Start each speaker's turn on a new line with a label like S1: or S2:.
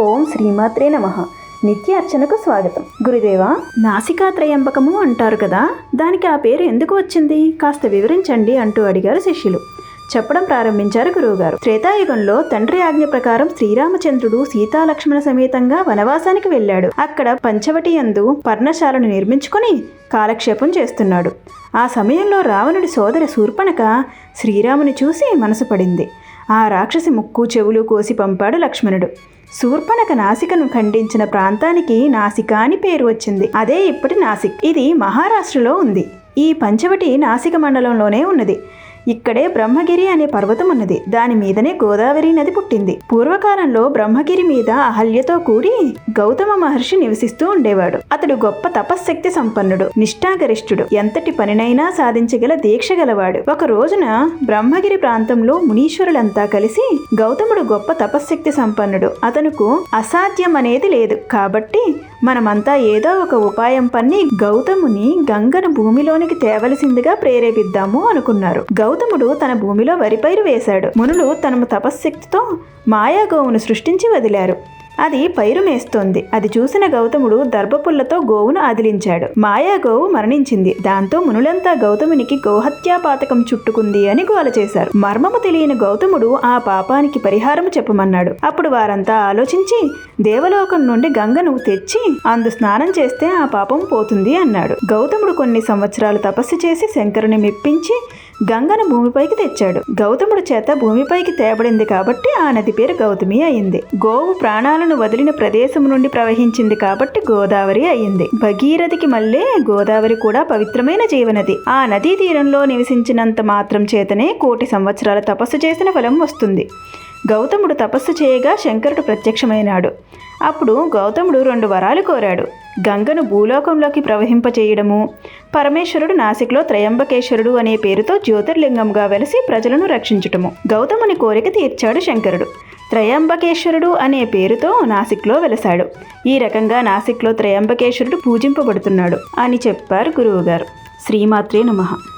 S1: ఓం శ్రీమాత్రే నమ. నిత్య అర్చనకు స్వాగతం. గురుదేవా నాసికా త్రయంబకము అంటారు కదా దానికి ఆ పేరు ఎందుకు వచ్చింది? కాస్త వివరించండి అంటూ అడిగారు శిష్యులు. చెప్పడం ప్రారంభించారు గురువుగారు. త్రేతాయుగంలో తండ్రి ఆజ్ఞ ప్రకారం శ్రీరామచంద్రుడు సీతాలక్ష్మణ సమేతంగా వనవాసానికి వెళ్ళాడు. అక్కడ పంచవటి యందు పర్ణశాలను నిర్మించుకొని కాలక్షేపం చేస్తున్నాడు. ఆ సమయంలో రావణుడి సోదరి శూర్పణక శ్రీరాముని చూసి మనసు పడింది. ఆ రాక్షసి ముక్కు చెవులు కోసి పంపాడు లక్ష్మణుడు. శూర్పణక నాసికను ఖండించిన ప్రాంతానికి నాసిక అని పేరు వచ్చింది. అదే ఇప్పటి నాసిక్. ఇది మహారాష్ట్రలో ఉంది. ఈ పంచవటి నాసిక మండలంలోనే ఉన్నది. ఇక్కడే బ్రహ్మగిరి అనే పర్వతం ఉన్నది. దాని మీదనే గోదావరి నది పుట్టింది. పూర్వకాలంలో బ్రహ్మగిరి మీద అహల్యతో కూడి గౌతమ మహర్షి నివసిస్తూ ఉండేవాడు. అతడు గొప్ప తపశ్శక్తి సంపన్నుడు నిష్ఠాగరిష్ఠుడు. ఎంతటి పనినైనా సాధించగల దీక్ష గలవాడు. ఒక రోజున బ్రహ్మగిరి ప్రాంతంలో మునీశ్వరులంతా కలిసి గౌతముడు గొప్ప తపశ్శక్తి సంపన్నుడు. అతనుకు అసాధ్యం అనేది లేదు. కాబట్టి మనమంతా ఏదో ఒక ఉపాయం పన్ని గౌతముని గంగను భూమిలోనికి తేవలసిందిగా ప్రేరేపిద్దాము అనుకున్నారు. గౌతముడు తన భూమిలో వరిపైరు వేశాడు. మునులు తన తపశ్శక్తితో మాయాగోవును సృష్టించి వదిలారు. అది పైరు మేస్తోంది అది చూసిన గౌతముడు దర్భపుల్లతో గోవును అదిలించాడు మాయా గోవు మరణించింది. దాంతో మునులంతా గౌతమునికి గోహత్యా పాతకం చుట్టుకుంది అని గోల చేశారు. మర్మము తెలియని గౌతముడు ఆ పాపానికి పరిహారం చెప్పమన్నాడు. అప్పుడు వారంతా ఆలోచించి దేవలోకం నుండి గంగను తెచ్చి అందు స్నానం చేస్తే ఆ పాపం పోతుంది అన్నాడు. గౌతముడు కొన్ని సంవత్సరాలు తపస్సు చేసి శంకరుని మెప్పించి గంగను భూమిపైకి తెచ్చాడు. గౌతముడు చేత భూమిపైకి తేబడింది కాబట్టి ఆ నది పేరు గౌతమి అయింది. గోవు ప్రాణాలను వదిలిన ప్రదేశం నుండి ప్రవహించింది కాబట్టి గోదావరి అయింది. భగీరథికి మళ్ళీ గోదావరి కూడా పవిత్రమైన జీవనది. ఆ నదీ తీరంలో నివసించినంత మాత్రం చేతనే కోటి సంవత్సరాల తపస్సు చేసిన ఫలం వస్తుంది. గౌతముడు తపస్సు చేయగా శంకరుడు ప్రత్యక్షమైనాడు. అప్పుడు గౌతముడు రెండు వరాలు కోరాడు. గంగను భూలోకంలోకి ప్రవహింపచేయడము పరమేశ్వరుడు నాసిక్లో త్రయంబకేశ్వరుడు అనే పేరుతో జ్యోతిర్లింగంగా వెలసి ప్రజలను రక్షించటము. గౌతముని కోరిక తీర్చాడు శంకరుడు. త్రయంబకేశ్వరుడు అనే పేరుతో నాసిక్లో వెలసాడు. ఈ రకంగా నాసిక్లో త్రయంబకేశ్వరుడు పూజింపబడుతున్నాడు అని చెప్పారు గురువుగారు. శ్రీమాత్రే నమః.